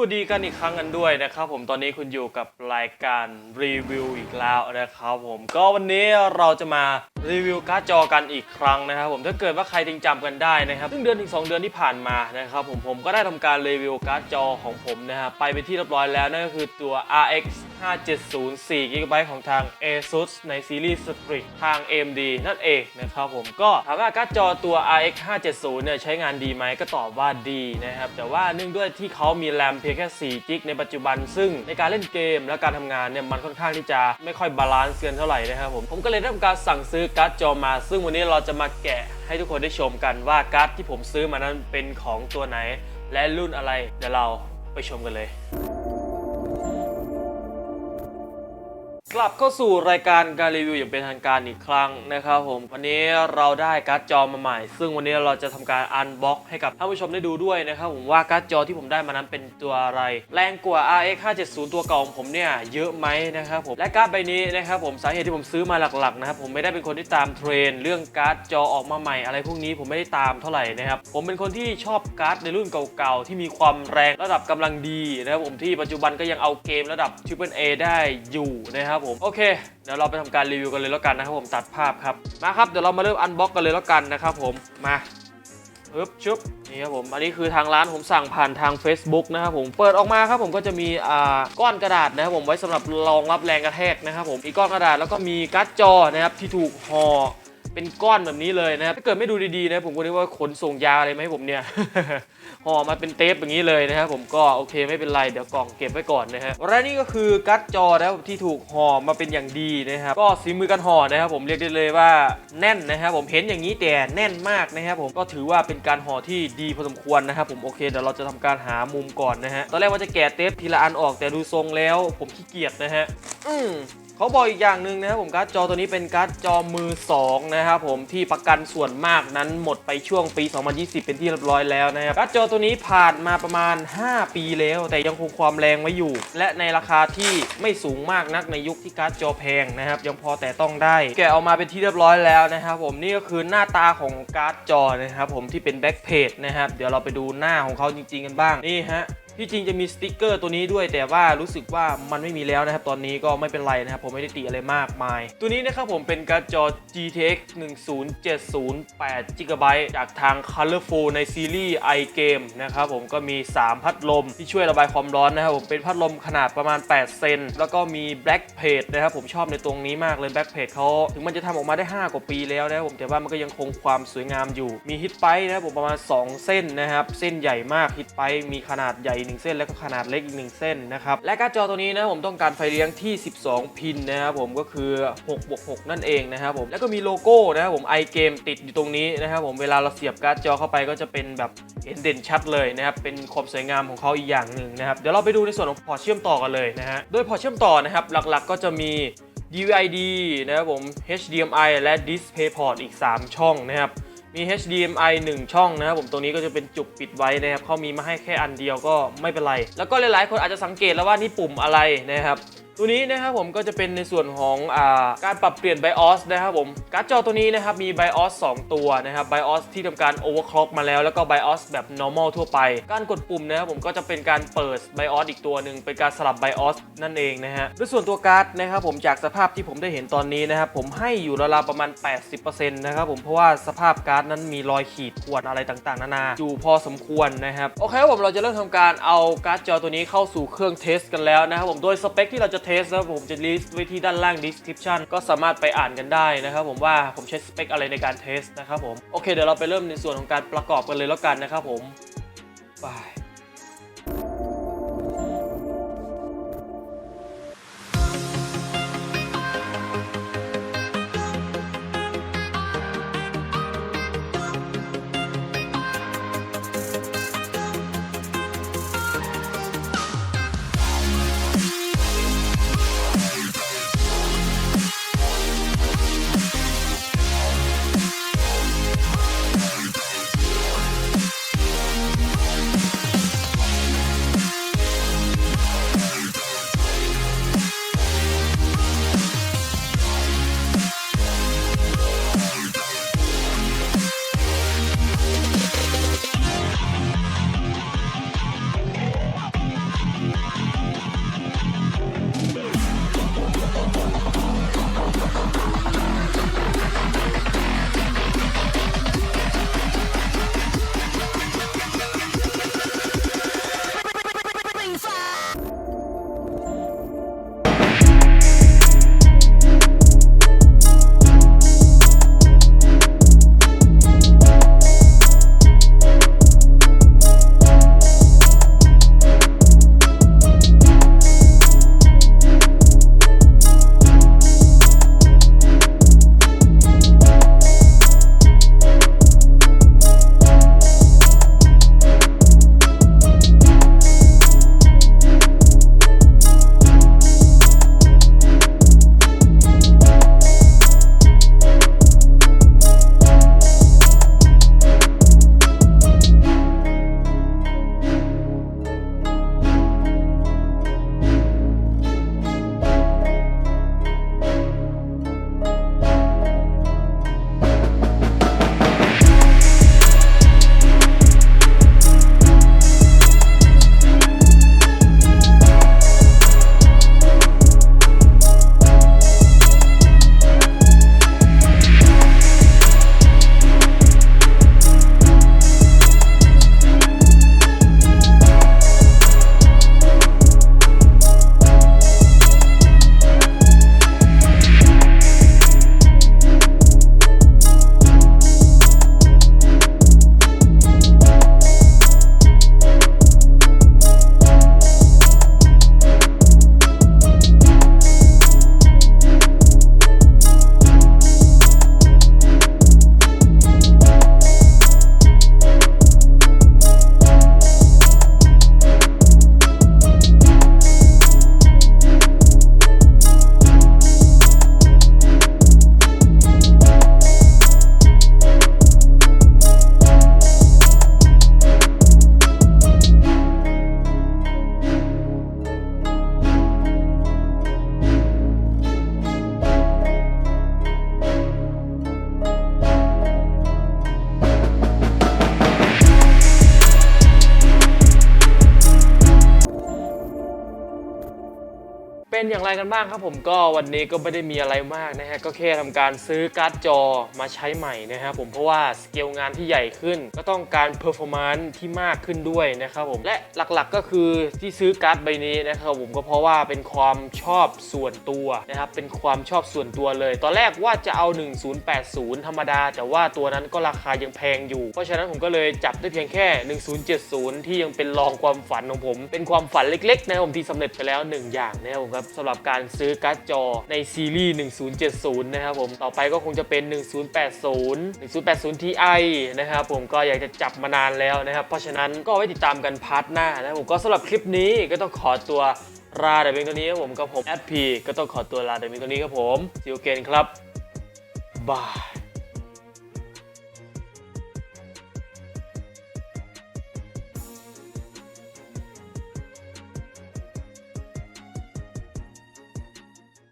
วัสดีกันอีกครั้งกันด้วยนะครับผมตอนนี้คุณอยู่กับรายการรีวิวอีกแล้วนะครับผมก็วันนี้เราจะมารีวิวการ์ดจอกันอีกครั้งนะครับผมถ้าเกิดว่าใครจงจำกันได้นะครับซึ่งเดือนถึง2เดือนที่ผ่านมานะครับผมผมก็ได้ทำการรีวิวการ์ดจอของผมนะฮะไปเป็นที่เรียบร้อยแล้วนั่นก็คือตัว RX 570 4 GB ของทาง ASUS ในซีรีส์ Strix ทาง AMD นั่นเองนะครับผมก็ถามว่าการ์ดจอตัว RX 570 เนี่ยใช้งานดีไหมก็ตอบว่าดีนะครับ แต่ว่าเนื่องด้วยที่เขามีแรมเพียงแค่4จิกในปัจจุบัน ซึ่งในการเล่นเกมและการทำงานเนี่ยมันค่อนข้างที่จะไม่ค่อยบาลานซ์กันเท่าไหร่นะครับผม ผมก็เลยได้ทำการสั่งซื้อการ์ดจอมา ซึ่งวันนี้เราจะมาแกะให้ทุกคนได้ชมกันว่าการ์ดที่ผมซื้อมานั้นเป็นของตัวไหน และรุ่นอะไรเดี๋ยวเราไปชมกันเลย กลับเข้าสู่รายการการรีวิวอย่างเป็นทางการอีกครั้งนะครับผมวันนี้เราได้การ์ดจอมาใหม่ ซึ่งวันนี้เราจะทำการอันบ็อกให้กับท่านผู้ชมได้ดูด้วยนะครับผมว่าการ์ดจอที่ผมได้มานั้นเป็นตัวอะไร แรงกว่า RX 570 ตัวเก่าของผมเนี่ยเยอะไหมนะครับผมและการ์ดใบนี้นะครับผมสาเหตุที่ผมซื้อมาหลักๆนะครับผมไม่ได้เป็นคนที่ตามเทรนเรื่องการ์ดจอออกมาใหม่อะไรพวกนี้ผมไม่ได้ตามเท่าไหร่นะครับผมเป็นคนที่ชอบการ์ดในรุ่นเก่าๆที่มีความแรงระดับกำลังดีนะครับผมที่ปัจจุบันก็ยังเอาเกมระดับ Triple A ได้อยู่นะครับผมโอเคเดี๋ยวเราไปทำการรีวิวกันเลยแล้วกันนะครับผมตัดภาพครับมาครับเดี๋ยวเรามาเริ่มอันบ็อกกันเลยแล้วกันนะครับผมมาปึ๊บชุบนี่ครับผมอันนี้คือทางร้านผมสั่งผ่านทาง Facebook นะครับผมเปิดออกมาครับผมก็จะมีอ่าก้อนกระดาษนะครับผมไว้สำหรับรองรับแรงกระแทกนะครับผมอีก้อนกระดาษแล้วก็มีการ์ดจอนะครับที่ถูกห่อ เป็นก้อนแบบนี้เลยนะครับถ้าเกิดไม่ดูดีๆนะผมก็นึกว่าขนส่งยาอะไรมาให้ผมเนี่ยห่อมาเป็นเทปอย่างนี้เลยนะครับผมก็โอเคไม่เป็นไรเดี๋ยวกล่องเก็บไว้ก่อนนะฮะและนี่ก็คือการ์ดจอนะครับที่ถูกห่อมาเป็นอย่างดีนะครับก็สีมือการห่อนะครับผมเรียกได้เลยว่าแน่นนะครับผมเห็นอย่างนี้แต่แน่นมากนะครับผมก็ถือว่าเป็นการห่อที่ดีพอสมควรนะครับผมโอเคเดี๋ยวเราจะทำการหามุมก่อนนะฮะตอนแรกว่าจะแกะเทปทีละอันออกแต่ดูทรงแล้ว ผมขี้เกียจนะฮะอืม เขาบอกอีกอย่างหนึ่งนะครับผมการ์ดจอตัวนี้เป็นการ์ดจอมือ 2 นะครับผมที่ประกันส่วนมากนั้นหมดไปช่วงปี 2020 เป็นที่เรียบร้อยแล้วนะครับการ์ดจอตัวนี้ผ่านมาประมาณ 5 ปีแล้ว แต่ยังคงความแรงไว้อยู่ และในราคาที่ไม่สูงมากนักในยุคที่การ์ดจอแพงนะครับยังพอแต่ต้องได้ แกะออกมาเป็นที่เรียบร้อยแล้วนะครับผมนี่ก็คือหน้าตาของการ์ดจอนะครับผมที่เป็นแบ็คเพจนะครับเดี๋ยวเราไปดูหน้าของเขาจริง ๆ กันบ้างนี่ฮะที่จริงจะมีสติกเกอร์ตัวนี้ด้วย แต่ว่ารู้สึกว่ามันไม่มีแล้วนะครับตอนนี้ก็ไม่เป็นไรนะครับผมไม่ได้ติอะไรมากมาย ตัวนี้นะครับผมเป็นการ์ดจอ GTX 10708 GB จากทาง Colorful ในซีรีส์ iGame นะครับผมก็มี 3 พัดลมที่ช่วยระบายความร้อนนะครับผมเป็นพัดลมขนาดประมาณ 8 เซน แล้วก็มี Black Page นะครับผมชอบในตรงนี้มากเลย Black Page เขาถึงมันจะทำออกมาได้ 5 กว่าปีแล้วนะครับผมแต่ว่ามันก็ยังคงความสวยงามอยู่ มีฮิตไปนะครับผมประมาณ 2 เส้นนะครับ เส้นใหญ่มากฮิตไปมีขนาดใหญ่ 1 เส้น แล้วก็ขนาดเล็กอีก 1 เส้นนะครับและการ์ดจอตัวนี้นะผมต้องการไฟเลี้ยงที่ 12 พินนะครับผมก็คือ6บวก6นั่นเองนะครับผมแล้วก็มีโลโก้นะครับผม iGame ติดอยู่ตรงนี้นะครับผมเวลาเราเสียบการ์ดจอเข้าไปก็จะเป็นแบบเห็นเด่นชัดเลยนะครับเป็นความสวยงามของเขาอีกอย่างหนึ่งนะครับเดี๋ยวเราไปดูในส่วนของพอร์ตเชื่อมต่อกันเลยนะฮะโดยพอร์ตเชื่อมต่อนะครับหลักๆ ก็จะมี DVI-D นะครับผม HDMI และ DisplayPort อีก 3 ช่องนะครับมี HDMI 1 ช่องนะครับผมตรงนี้ก็จะเป็นจุกปิดไว้นะครับเขามีมาให้แค่อันเดียวก็ไม่เป็นไร แล้วก็หลายๆ คนอาจจะสังเกตแล้วว่านี่ปุ่มอะไรนะครับ ตัวนี้นะครับผมก็จะเป็นในส่วนของอาการปรับเปลี่ยน BIOS นะครับผมการ์ดจอตัวนี้นะครับมี BIOS 2ตัวนะครับ BIOS ที่ทำการ overclock มาแล้วแล้วก็ BIOS แบบ normal ทั่วไป การกดปุ่มนะครับผมก็จะเป็นการเปิด BIOS อีกตัวหนึ่งเป็นการสลับ BIOS นั่นเองนะฮะด้วยส่วนตัวการ์ดนะครับผมจากสภาพที่ผมได้เห็นตอนนี้นะครับผมให้อยู่ราวๆประมาณ 80%นะครับผมเพราะว่าสภาพการ์ดนั้นมีรอยขีดข่วนอะไรต่างๆนานาอยู่พอสมควรนะครับโอเคครับผมเราจะเริ่มทำการเอาการ์ดจอตัวนี้เข้าสู่เครื่องเทสกันแล้วนะครับผมโดยสเปคที่เราจะเทสนะครับผมจะลิสต์ไว้ที่ด้านล่าง description ก็สามารถไปอ่านกันได้นะครับผมว่าผมใช้สเปคอะไรในการเทสนะครับผมโอเคเดี๋ยวเราไปเริ่มในส่วนของการประกอบกันเลยแล้วกันนะครับผมไป เป็นอย่างไรกันบ้างครับผมก็วันนี้ก็ไม่ได้มีอะไรมากนะฮะก็แค่ทำการซื้อการ์ดจอมาใช้ใหม่นะครับผมเพราะว่าสเกลงานที่ใหญ่ขึ้น ก็ต้องการเพอร์ฟอร์มนซ์ที่มากขึ้นด้วยนะครับผมและหลักๆก็คือที่ซื้อการ์ดใบนี้นะครับผมก็เพราะว่าเป็นความชอบส่วนตัวนะครับเป็นความชอบส่วนตัวเลย ตอนแรกว่าจะเอา 1080 ธรรมดา แต่ว่าตัวนั้นก็ราคายังแพงอยู่ เพราะฉะนั้นผมก็เลยจับได้เพียงแค่ 1070 ที่ยังเป็นรองความฝันของผม เป็นความฝันเล็กๆนะครับผมที่สำเร็จไปแล้ว 1 อย่างนะครับผมครับสำหรับการซื้อการ์ดจอในซีรีส์ 1070 นะครับผม ต่อไปก็คงจะเป็น 1080 1080 Ti นะครับผมก็อยากจะจับมานานแล้วนะครับ เพราะฉะนั้นก็ไว้ติดตามกันพาร์ทหน้านะผมก็สำหรับคลิปนี้ก็ต้องขอตัวลาแต่เพียงตัวนี้ครับผมกับผมแอดพีก็ต้องขอตัวลาแต่เพียงตัวนี้ครับผมซิวเกนครับบาย